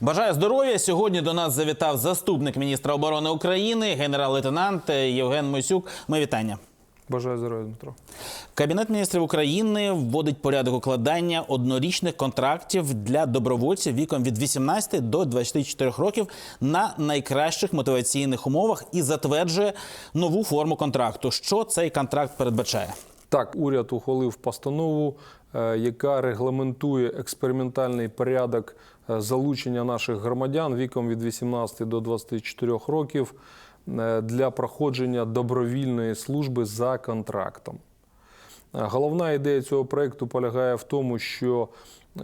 Бажаю здоров'я. Сьогодні до нас завітав заступник міністра оборони України, генерал-лейтенант Євген Мойсюк. Ми вітання. Бажаю здоров'я, Дмитро. Кабінет міністрів України вводить порядок укладання однорічних контрактів для добровольців віком від 18 до 24 років на найкращих мотиваційних умовах і затверджує нову форму контракту. Що цей контракт передбачає? Так, уряд ухвалив постанову, е, яка регламентує експериментальний порядок залучення наших громадян віком від 18 до 24 років е, для проходження добровільної служби за контрактом. Е, Головна ідея цього проекту полягає в тому, що е,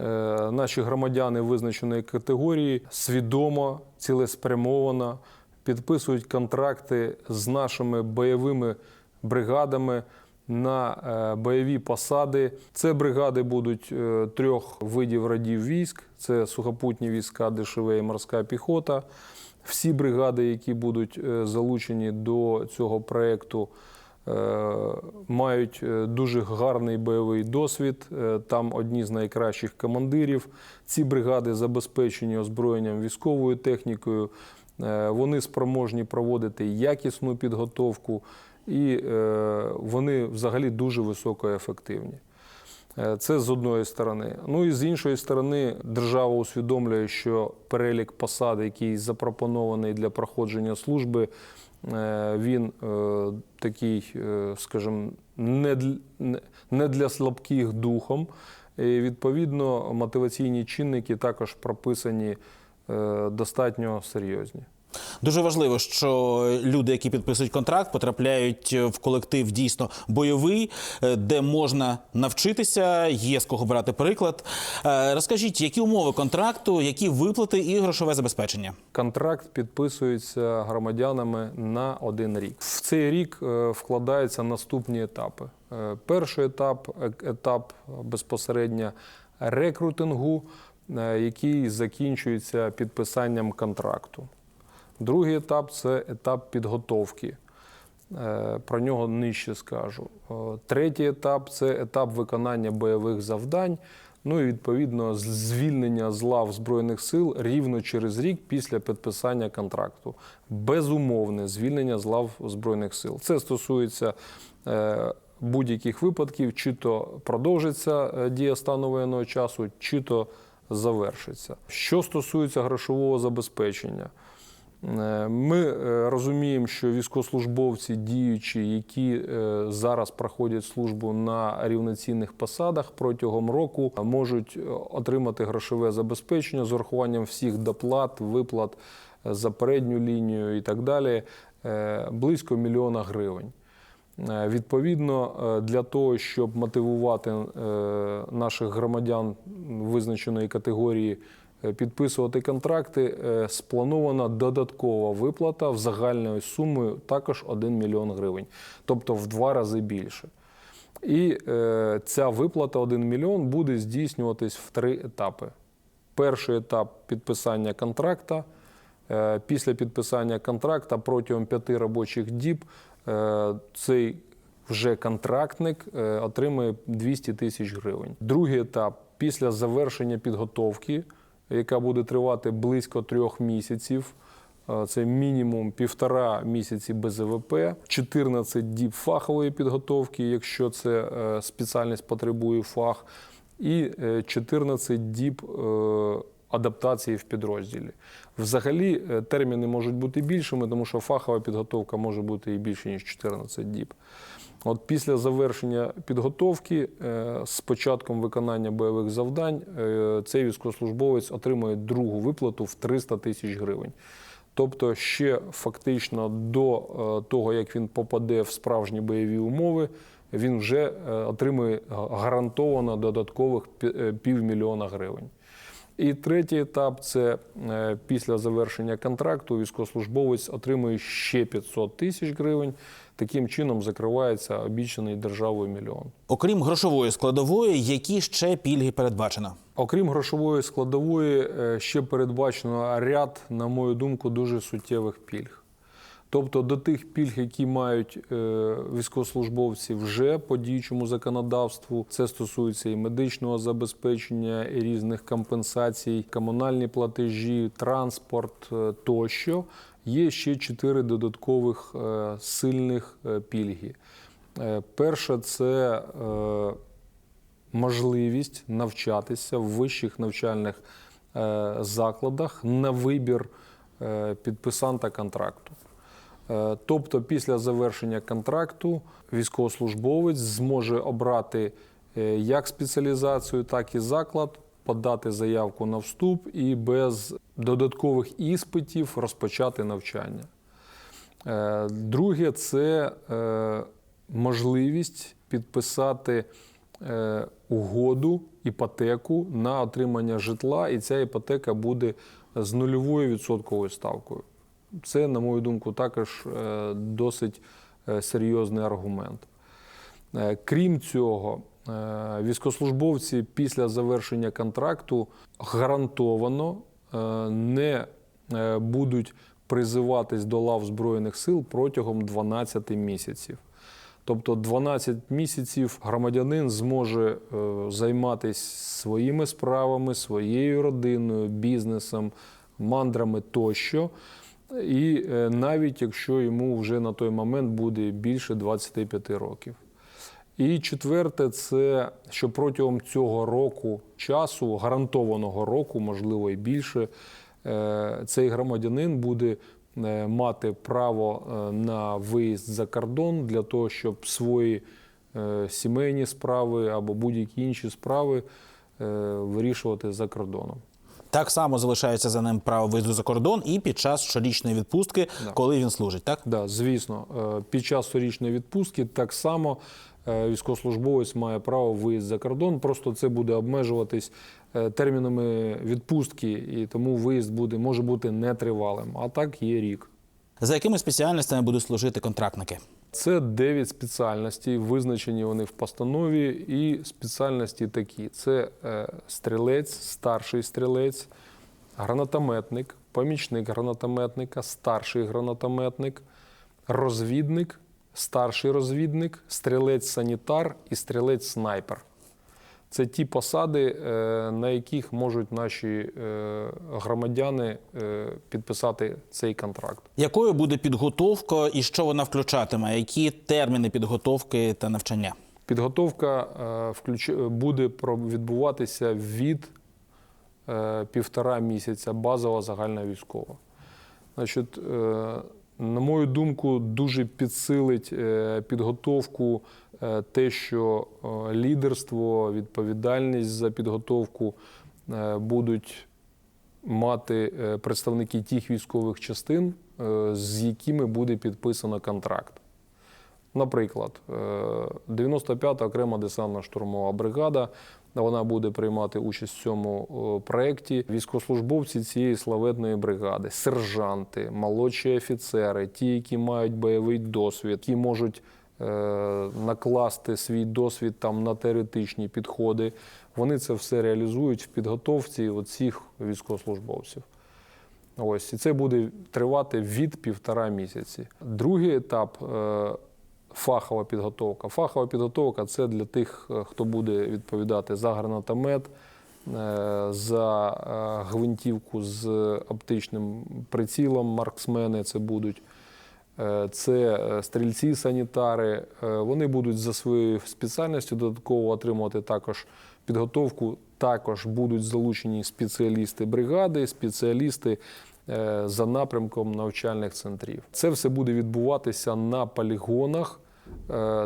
наші громадяни визначеної категорії свідомо, цілеспрямовано підписують контракти з нашими бойовими бригадами на е, бойові посади. Це бригади будуть е, трьох видів радів військ: це сухопутні війська, ДШВ і морська піхота. Всі бригади, які будуть е, залучені до цього проекту, е, мають дуже гарний бойовий досвід. Там одні з найкращих командирів. Ці бригади забезпечені озброєнням військовою технікою. Вони спроможні проводити якісну підготовку, і е, вони взагалі дуже високоефективні. Е, Це з одної сторони. Ну і з іншої сторони, держава усвідомлює, що перелік посад, який запропонований для проходження служби, е, він такий, скажімо, не дл- не- не для слабких духом. І відповідно, мотиваційні чинники також прописані достатньо серйозні. Дуже важливо, що люди, які підписують контракт, потрапляють в колектив дійсно бойовий, е, де можна навчитися, є з кого брати приклад. Е, Розкажіть, які умови контракту, які виплати і грошове забезпечення? Контракт підписується громадянами на один рік. В цей рік е, вкладаються наступні етапи. Е, Перший етап е, етап безпосередньо рекрутингу, е, який закінчується підписанням контракту. Другий етап це етап підготовки. Е, Про нього нижче скажу. Е, Третій етап це етап виконання бойових завдань. Ну і відповідно звільнення з лав Збройних сил рівно через рік після підписання контракту. Безумовне звільнення з лав Збройних сил. Це стосується е, будь-яких випадків, чи то продовжиться дія стану воєнного часу, чи то завершиться. Що стосується грошового забезпечення. Е, Ми е, розуміємо, що військовослужбовці діючі, які е, зараз проходять службу на рівноцінних посадах протягом року, можуть отримати грошове забезпечення з урахуванням всіх доплат, виплат за передню лінію і так далі, близько мільйона гривень. Відповідно, для того, щоб мотивувати наших громадян визначеної категорії підписувати контракти, е, спланована додаткова виплата в загальною сумою також 1 мільйон гривень, тобто в два рази більше. І е, ця виплата 1 мільйон буде здійснюватись в три етапи. Перший етап підписання контракта. Е, Після підписання контракта протягом п'яти робочих діб е, цей вже контрактник е, отримує 200 тисяч гривень. Другий етап після завершення підготовки, яка буде тривати близько трьох місяців. е, Це мінімум півтора місяці БЗВП, 14 діб фахової підготовки, якщо це е, спеціальність потребує фах, і е, 14 діб е, адаптації в підрозділі. Взагалі терміни можуть бути більшими, тому що фахова підготовка може бути і більше, ніж 14 діб. От після завершення підготовки, е, з початком виконання бойових завдань, е, цей військовослужбовець отримує другу виплату в 300 тисяч гривень. Тобто, ще фактично до е, того, як він попаде в справжні бойові умови, він вже отримує гарантовано додаткових пі- півмільйона гривень. І третій етап це е, після завершення контракту військовослужбовець отримує ще 500 тисяч гривень. Таким чином закривається обіцяний державою мільйон. Окрім грошової складової, які ще пільги передбачено? Окрім грошової складової, е, ще передбачено ряд, на мою думку, дуже суттєвих пільг. Тобто до тих пільг, які мають е, військовослужбовці вже по діючому законодавству, це стосується і медичного забезпечення, і різних компенсацій, комунальні платежі, транспорт е, тощо. Є ще чотири додаткових е, сильних пільги. Перша це можливість навчатися в вищих навчальних закладах на вибір підписанта контракту. Е, Тобто, після завершення контракту військовослужбовець зможе обрати е, як спеціалізацію, так і заклад, подати заявку на вступ і без додаткових іспитів розпочати навчання. Е, Друге це можливість підписати угоду, іпотеку на отримання житла, і ця іпотека буде з нульовою відсотковою ставкою. Це, на мою думку, також е, досить е, серйозний аргумент. Е, Крім цього, військовослужбовці після завершення контракту гарантовано не будуть призиватись до лав Збройних сил протягом 12 місяців. Тобто 12 місяців громадянин зможе займатися своїми справами, своєю родиною, бізнесом, мандрами тощо. І е, навіть якщо йому вже на той момент буде більше 25 років. І четверте, це що протягом цього року часу, гарантованого року, можливо і більше, е, цей громадянин буде е, мати право на виїзд за кордон для того, щоб свої сімейні справи або будь-які інші справи вирішувати за кордоном. Так само залишається за ним право виїзду за кордон і під час щорічної відпустки, коли він служить. Так Да, звісно, Е, під час щорічної відпустки так само е, військовослужбовець має право виїзд за кордон. Просто це буде обмежуватись е, термінами відпустки, і тому виїзд буде може бути нетривалим. А так є рік. за якими спеціальностями будуть служити контрактники? Це 9 спеціальностей, визначені вони в постанові, і спеціальності такі: це е, стрілець, старший стрілець, гранатометник, помічник гранатометника, старший гранатометник, розвідник, старший розвідник, стрілець-санітар і стрілець-снайпер. Це ті посади, е, на яких можуть наші е, громадяни е, підписати цей контракт. Якою буде підготовка і що вона включатиме? Які терміни підготовки та навчання? Підготовка буде відбуватися від півтора місяця базова загальна військова. Значить, на мою думку, дуже підсилить е, підготовку е, те, що е, лідерство, відповідальність за підготовку будуть мати представники тих військових частин, з якими буде підписано контракт. Наприклад, е, 95-та окрема десантно-штурмова бригада. Вона буде приймати участь в цьому е, проєкті. Військовослужбовці цієї славетної бригади, сержанти, молодші офіцери, ті, які мають бойовий досвід, які можуть е, накласти свій досвід там на теоретичні підходи. Вони це все реалізують в підготовці оцих військовослужбовців. Ось і це буде тривати від півтора місяці. Другий етап е, фахова підготовка. Фахова підготовка це для тих, е, хто буде відповідати за гранатомет, е, за е, гвинтівку з оптичним прицілом. Марксмени це будуть. Це стрільці, санітари. Е, Вони будуть за своєю спеціальністю додатково отримувати також підготовку. Також будуть залучені спеціалісти бригади, спеціалісти за напрямком навчальних центрів. Це все буде відбуватися на полігонах,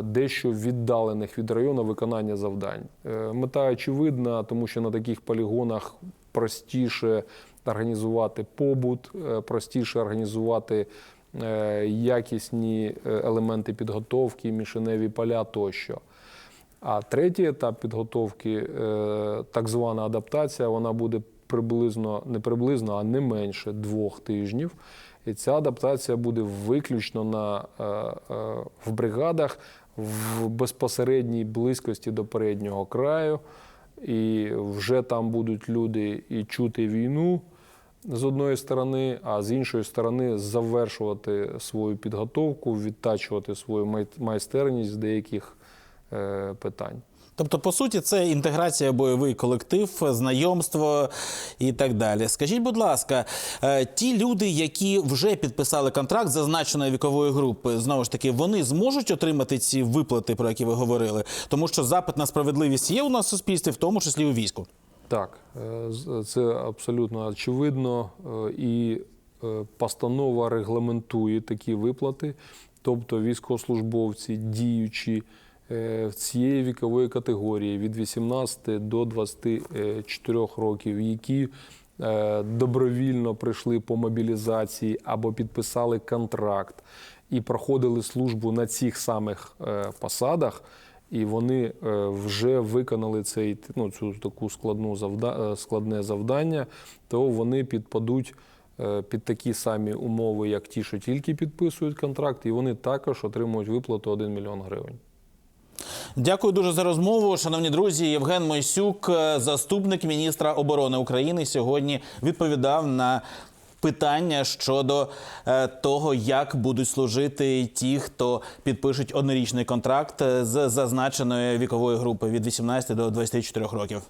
дещо віддалених від району виконання завдань. Е, Мета очевидна, тому що на таких полігонах простіше організувати побут, е, простіше організувати е, якісні е, елементи підготовки, мішеневі поля тощо. А третій етап підготовки, е, так звана адаптація, вона буде приблизно не приблизно, а не менше двох тижнів. І ця адаптація буде виключно на, е, е, в бригадах в безпосередній близькості до переднього краю. І вже там будуть люди і чути війну, з одної сторони, а з іншої сторони завершувати свою підготовку, відтачувати свою майстерність з деяких е, питань. Тобто, по суті, це інтеграція бойовий колектив, знайомство і так далі. Скажіть, будь ласка, е, ті люди, які вже підписали контракт зазначеної вікової групи, знову ж таки, вони зможуть отримати ці виплати, про які ви говорили, тому що запит на справедливість є у нас в суспільстві, в тому числі у війську. Так, е, це абсолютно очевидно, е, і постанова регламентує такі виплати. Тобто військовослужбовці, діючі в цієї вікової категорії від 18 до 24 років, які е, добровільно прийшли по мобілізації або підписали контракт і проходили службу на цих самих е, посадах, і вони е, вже виконали цей ну, цю таку складну завда, е, складне завдання, то вони підпадуть е, під такі самі умови, як ті, що тільки підписують контракт, і вони також отримують виплату 1 мільйон гривень. Дякую дуже за розмову, шановні друзі. Євген Мойсюк, е, заступник міністра оборони України, сьогодні відповідав на питання щодо е, того, як будуть служити ті, хто підпишуть однорічний контракт е, з зазначеної вікової групи від 18 до 24 років.